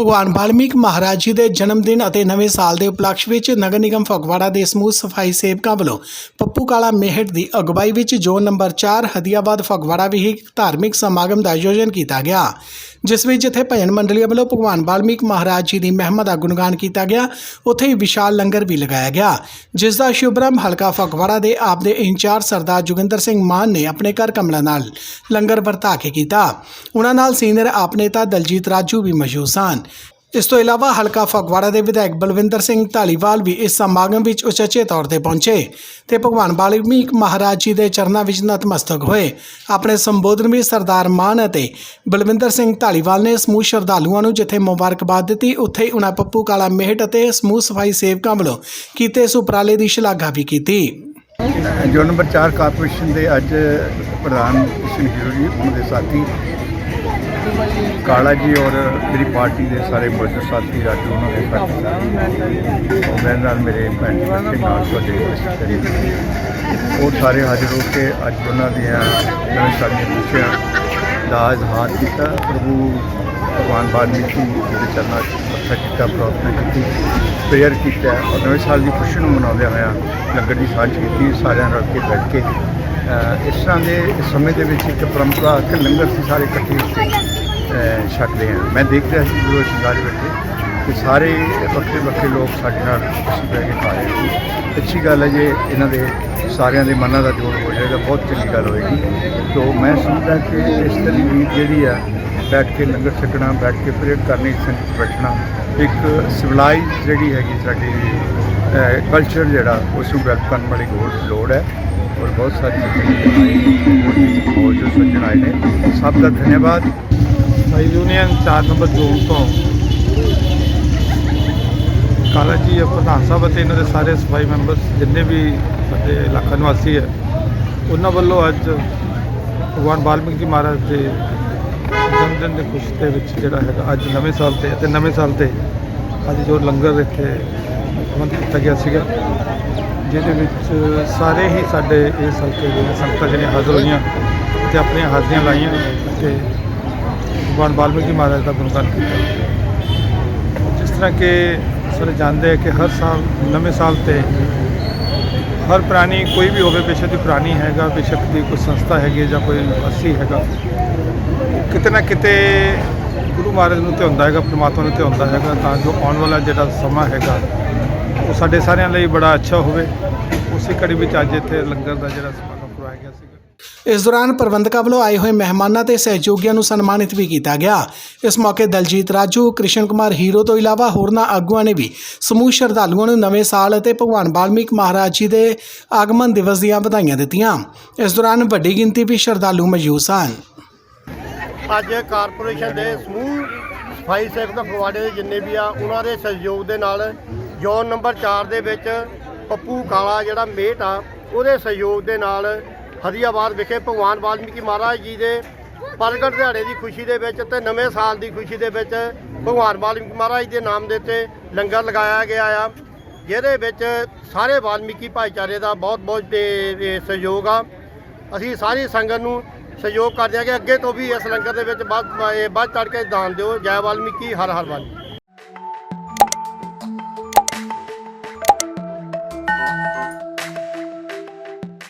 ਭਗਵਾਨ ਵਾਲਮੀਕ ਮਹਾਰਾਜ ਜੀ ਦੇ ਜਨਮ ਦਿਨ ਅਤੇ ਨਵੇਂ ਸਾਲ ਦੇ ਉਪਲਕਸ਼ ਵਿੱਚ ਨਗਰ ਨਿਗਮ ਫਗਵਾੜਾ ਦੇ ਸਮੂਹ ਸਫ਼ਾਈ ਸੇਵਕਾਂ ਵੱਲੋਂ ਪੱਪੂ ਕਾਲਾ ਮੇਹਟ ਦੀ ਅਗਵਾਈ ਵਿੱਚ ਜ਼ੋਨ ਨੰਬਰ 4 ਹਦੀਆਬਾਦ ਫਗਵਾੜਾ ਵਿਖੇ ਇੱਕ ਧਾਰਮਿਕ ਸਮਾਗਮ ਦਾ ਆਯੋਜਨ ਕੀਤਾ ਗਿਆ, ਜਿਸ ਵਿੱਚ ਜਿੱਥੇ ਭਜਨ ਮੰਡਲੀਆਂ ਵੱਲੋਂ ਭਗਵਾਨ ਵਾਲਮੀਕ ਮਹਾਰਾਜ ਜੀ ਦੀ ਮਹਿਮਾ ਦਾ ਗੁਣਗਾਨ ਕੀਤਾ ਗਿਆ, ਉੱਥੇ ਹੀ ਵਿਸ਼ਾਲ ਲੰਗਰ ਵੀ ਲਗਾਇਆ ਗਿਆ, ਜਿਸ ਦਾ ਸ਼ੁਭਰੰਭ ਹਲਕਾ ਫਗਵਾੜਾ ਦੇ ਆਪ ਦੇ ਇੰਚਾਰਜ ਸਰਦਾਰ ਜੋਗਿੰਦਰ ਸਿੰਘ ਮਾਨ ਨੇ ਆਪਣੇ ਘਰ ਕਮਲਾ ਨਾਲ ਲੰਗਰ ਵਰਤਾ ਕੇ ਕੀਤਾ। ਉਹਨਾਂ ਨਾਲ ਸੀਨੀਅਰ ਆਪ ਨੇਤਾ ਦਲਜੀਤ ਰਾਜੂ ਵੀ ਮੌਜੂਦ ਸਨ। ਇਸ ਤੋਂ ਇਲਾਵਾ ਹਲਕਾ ਫਗਵਾੜਾ ਦੇ ਵਿਧਾਇਕ ਬਲਵਿੰਦਰ ਸਿੰਘ ਢਾਲੀਵਾਲ ਵੀ ਇਸ ਸਮਾਗਮ ਵਿੱਚ ਉਚੇਚੇ ਤੌਰ ਤੇ ਪਹੁੰਚੇ ਤੇ ਭਗਵਾਨ ਵਾਲਮੀਕ ਮਹਾਰਾਜ ਜੀ ਦੇ ਚਰਨਾਂ ਵਿੱਚ ਨਤਮਸਤਕ ਹੋਏ। ਆਪਣੇ ਸੰਬੋਧਨ ਵਿੱਚ ਸਰਦਾਰ ਮਾਨ ਅਤੇ ਬਲਵਿੰਦਰ ਸਿੰਘ ਢਾਲੀਵਾਲ ਨੇ ਸਮੂਹ ਸ਼ਰਧਾਲੂਆਂ ਨੂੰ ਜਿੱਥੇ ਮੁਬਾਰਕਬਾਦ ਦਿੱਤੀ। ਉੱਥੇ ਹੀ ਉਹਨਾਂ ਪੱਪੂ ਕਾਲਾ ਮੇਹਟ ਅਤੇ ਸਮੂਹ ਸਫ਼ਾਈ ਸੇਵਕਾਂ ਵੱਲੋਂ ਕੀਤੇ ਇਸ ਉਪਰਾਲੇ ਦੀ ਸ਼ਲਾਘਾ ਵੀ ਕੀਤੀ। ਜੋ ਨੰਬਰ 4 ਕਾਰਪੋਰੇਸ਼ਨ ਦੇ ਅੱਜ ਪ੍ਰਧਾਨ ਕ੍ਰਿਸ਼ਨ ਹੀਰੋ ਜੀ, ਉਹਨਾਂ ਦੇ ਸਾਥੀ ਕਾਲਾ ਜੀ ਔਰ ਮੇਰੀ ਪਾਰਟੀ ਦੇ ਸਾਰੇ ਮੌਜੂਦ ਸਾਥੀ ਰਾਜੂ ਉਹਨਾਂ ਦੇ ਸਾਥੀ ਮੇਰੇ ਨਾਲ ਮੇਰੇ ਭੈਣ ਦੇ ਨਾਲ ਤੁਹਾਡੇ ਉਹ ਸਾਰੇ ਹਾਜ਼ਰ ਹੋ ਕੇ ਅੱਜ ਉਹਨਾਂ ਦੀਆਂ ਨਵੇਂ ਸਾਡੀਆਂ ਖੁਸ਼ੀਆਂ ਦਾ ਇਜ਼ਹਾਰ ਕੀਤਾ। ਪ੍ਰਭੂ ਭਗਵਾਨ ਵਾਲਮੀਕੀ ਜੀ ਦੇ ਚਰਨਾਂ 'ਚ ਮੱਥਾ ਟੇਕਿਆ ਪ੍ਰਾਰਥਨਾ ਕੀਤੀ, ਪ੍ਰੇਅਰ ਕੀਤਾ ਔਰ ਨਵੇਂ ਸਾਲ ਦੀ ਖੁਸ਼ੀ ਨੂੰ ਮਨਾਉਂਦੇ ਹੋਇਆ ਲੰਗਰ ਦੀ ਸਾਂਝ ਕੀਤੀ, ਸਾਰਿਆਂ ਨਾਲ ਰਲ ਕੇ ਬੈਠ ਕੇ ਇਸ ਤਰ੍ਹਾਂ ਦੇ ਸਮੇਂ ਦੇ ਵਿੱਚ ਇੱਕ ਪਰੰਪਰਾ ਕਿ ਲੰਗਰ ਸੀ ਸਾਰੇ ਇਕੱਠੇ ਹੋ ਕੇ ਅ, ਛਕਦੇ ਹਾਂ। ਮੈਂ ਦੇਖ ਰਿਹਾ ਸੀ ਜਦੋਂ ਅਸੀਂ ਸਾਰੇ ਬੈਠੇ ਕਿ ਸਾਰੇ ਵੱਖਰੇ ਵੱਖਰੇ ਲੋਕ ਸਾਡੇ ਨਾਲ ਅਸੀਂ ਬਹਿ ਕੇ ਖਾ ਰਹੇ ਸੀ। ਅੱਛੀ ਗੱਲ ਹੈ ਜੇ ਇਹਨਾਂ ਦੇ ਸਾਰਿਆਂ ਦੇ ਮਨਾਂ ਦਾ ਜੋੜ ਹੋ ਜਾਏਗਾ ਬਹੁਤ ਚੰਗੀ ਗੱਲ ਹੋਏਗੀ। ਤੋਂ ਮੈਂ ਸਮਝਦਾ ਕਿ ਇਸ ਤਰ੍ਹਾਂ ਦੀ ਜਿਹੜੀ ਆ ਬੈਠ ਕੇ ਲੰਗਰ ਛਕਣਾ ਬੈਠ ਕੇ ਪ੍ਰੇਅਰ ਕਰਨੀ ਸੰਗਤ ਬੈਠਣਾ ਇੱਕ ਸਿਵਲਾਈਜ਼ ਜਿਹੜੀ ਹੈਗੀ ਸਾਡੀ ਕਲਚਰ ਜਿਹੜਾ ਉਸ ਨੂੰ ਵੈਲਕਮ ਕਰਨ ਵਾਲੀ ਲੋੜ ਲੋੜ ਹੈ। ਔਰ ਬਹੁਤ ਸਾਰੀ ਹੋਰ ਜੋ ਸੱਜਣ ਆਏ ਨੇ ਸਭ ਦਾ ਧੰਨਵਾਦ ਯੂਨੀਅਨ 4 ਨੰਬਰ ਜ਼ੋਨ ਤੋਂ ਕਾਲਾ ਜੀ ਆ ਪ੍ਰਧਾਨ ਸਾਹਿਬ ਅਤੇ ਇਹਨਾਂ ਦੇ ਸਾਰੇ ਸਫ਼ਾਈ ਮੈਂਬਰਸ ਜਿੰਨੇ ਵੀ ਸਾਡੇ ਇਲਾਕਾ ਨਿਵਾਸੀ ਹੈ ਉਹਨਾਂ ਵੱਲੋਂ ਅੱਜ ਭਗਵਾਨ ਵਾਲਮੀਕ ਜੀ ਮਹਾਰਾਜ ਦੇ ਜਨਮ ਦਿਨ ਦੇ ਖੁਸ਼ੀ ਦੇ ਵਿੱਚ ਜਿਹੜਾ ਹੈਗਾ ਅੱਜ ਨਵੇਂ ਸਾਲ ਤੇ ਅਤੇ ਨਵੇਂ ਸਾਲ ਤੇ ਅੱਜ ਜੋ ਲੰਗਰ ਇੱਥੇ ਪ੍ਰਬੰਧ ਕੀਤਾ ਗਿਆ ਸੀਗਾ, ਜਿਹਦੇ ਵਿੱਚ ਸਾਰੇ ਹੀ ਸਾਡੇ ਇਸ ਹਲਕੇ ਦੇ ਸੰਗਤਾਂ ਜਿਹੜੀਆਂ ਹਾਜ਼ਰ ਹੋਈਆਂ ਤੇ ਆਪਣੀਆਂ ਹਾਜ਼ਰੀਆਂ ਲਾਈਆਂ ਤੇ ਭਗਵਾਨ ਵਾਲਮੀਕੀ ਮਹਾਰਾਜ ਦਾ ਗੁਣਗਾਨ ਕੀਤਾ। ਜਿਸ ਤਰ੍ਹਾਂ ਕਿ ਸਾਰੇ ਜਾਣਦੇ ਹੈ ਕਿ ਹਰ ਸਾਲ, ਨਵੇਂ ਸਾਲ ਤੇ ਹਰ ਪ੍ਰਾਣੀ ਕੋਈ ਵੀ ਹੋਵੇ, ਬੇਸ਼ੱਕ ਦੀ ਪ੍ਰਾਣੀ ਹੈਗਾ, ਬੇਸ਼ੱਕ ਦੀ ਕੋਈ ਸੰਸਥਾ ਹੈਗੀ ਹੈ ਜਾਂ ਕੋਈ ਅਸੀਂ ਹੈਗਾ, ਕਿਤੇ ਨਾ ਕਿਤੇ ਗੁਰੂ ਮਹਾਰਾਜ ਨੂੰ ਧਿਆਉਂਦਾ ਹੈਗਾ, ਪ੍ਰਮਾਤਮਾ ਨੂੰ ਧਿਆਉਂਦਾ ਹੈਗਾ, ਤਾਂ ਜੋ ਆਉਣ ਵਾਲਾ ਜਿਹੜਾ ਸਮਾਂ ਹੈਗਾ, ਉਹ ਸਾਡੇ ਸਾਰਿਆਂ ਲਈ ਬੜਾ ਅੱਛਾ ਹੋਵੇ। ਉਸੇ ਕੜੀ ਵਿੱਚ ਅੱਜ ਇੱਥੇ ਲੰਗਰ ਦਾ ਜਿਹੜਾ ਸਮਾਗਮ ਕਰਵਾਇਆ ਗਿਆ ਸੀਗਾ। ਇਸ ਦੌਰਾਨ ਪ੍ਰਬੰਧਕਾਂ ਵੱਲੋਂ ਆਏ ਹੋਏ ਮਹਿਮਾਨਾਂ ਤੇ ਸਹਿਯੋਗੀਆਂ ਨੂੰ ਸਨਮਾਨਿਤ ਵੀ ਕੀਤਾ ਗਿਆ। ਇਸ ਮੌਕੇ ਦਲਜੀਤ ਰਾਜੂ, ਕ੍ਰਿਸ਼ਨ ਕੁਮਾਰ ਹੀਰੋ ਤੋਂ ਇਲਾਵਾ ਹੋਰਨਾਂ ਆਗੂਆਂ ਨੇ ਵੀ ਸਮੂਹ ਸ਼ਰਧਾਲੂਆਂ ਨੂੰ ਨਵੇਂ ਸਾਲ ਅਤੇ ਭਗਵਾਨ ਵਾਲਮੀਕ ਮਹਾਰਾਜ ਜੀ ਦੇ ਆਗਮਨ ਦਿਵਸ ਦੀਆਂ ਵਧਾਈਆਂ ਦਿੱਤੀਆਂ। ਇਸ ਦੌਰਾਨ ਵੱਡੀ ਗਿਣਤੀ ਵਿੱਚ ਸ਼ਰਧਾਲੂ ਮੌਜੂਦ ਸਨ। ਅੱਜ ਕਾਰਪੋਰੇਸ਼ਨ ਦੇ ਸਮੂਹ ਸਫ਼ਾਈ ਸੇਵਕ ਫਗਵਾੜੇ ਦੇ ਜਿੰਨੇ ਵੀ ਆ, ਉਹਨਾਂ ਦੇ ਸਹਿਯੋਗ ਦੇ ਨਾਲ ਜ਼ੋਨ ਨੰਬਰ 4 ਦੇ ਵਿੱਚ ਪੱਪੂ ਕਾਲਾ ਜਿਹੜਾ ਮੇਟ ਆ, ਉਹਦੇ ਸਹਿਯੋਗ ਦੇ ਨਾਲ ਹਰੀਆਬਾਦ ਵਿਖੇ ਭਗਵਾਨ ਵਾਲਮੀਕੀ ਮਹਾਰਾਜ ਜੀ ਦੇ ਪ੍ਰਗਟ ਦਿਹਾੜੇ ਦੀ ਖੁਸ਼ੀ ਦੇ ਵਿੱਚ ਤੇ ਨਵੇਂ ਸਾਲ ਦੀ ਖੁਸ਼ੀ ਦੇ ਵਿੱਚ ਭਗਵਾਨ ਵਾਲਮੀਕੀ ਮਹਾਰਾਜ ਦੇ ਨਾਮ ਦੇ ਉੱਤੇ ਲੰਗਰ ਲਗਾਇਆ ਗਿਆ ਆ। ਜਿਹਦੇ ਵਿੱਚ ਸਾਰੇ ਵਾਲਮੀਕੀ ਭਾਈਚਾਰੇ ਦਾ ਬਹੁਤ ਬਹੁਤ ਸਹਿਯੋਗ ਆ। ਅਸੀਂ ਸਾਰੀ ਸੰਗਤ ਨੂੰ ਸਹਿਯੋਗ ਕਰਦੇ ਹਾਂ ਕਿ ਅੱਗੇ ਤੋਂ ਵੀ ਇਸ ਲੰਗਰ ਦੇ ਵਿੱਚ ਵੱਧ ਵੱਧ ਚੜ ਕੇ ਦਾਨ ਦਿਓ। ਜੈ ਵਾਲਮੀਕੀ, ਹਰ ਹਰ ਵਾਲਮੀਕੀ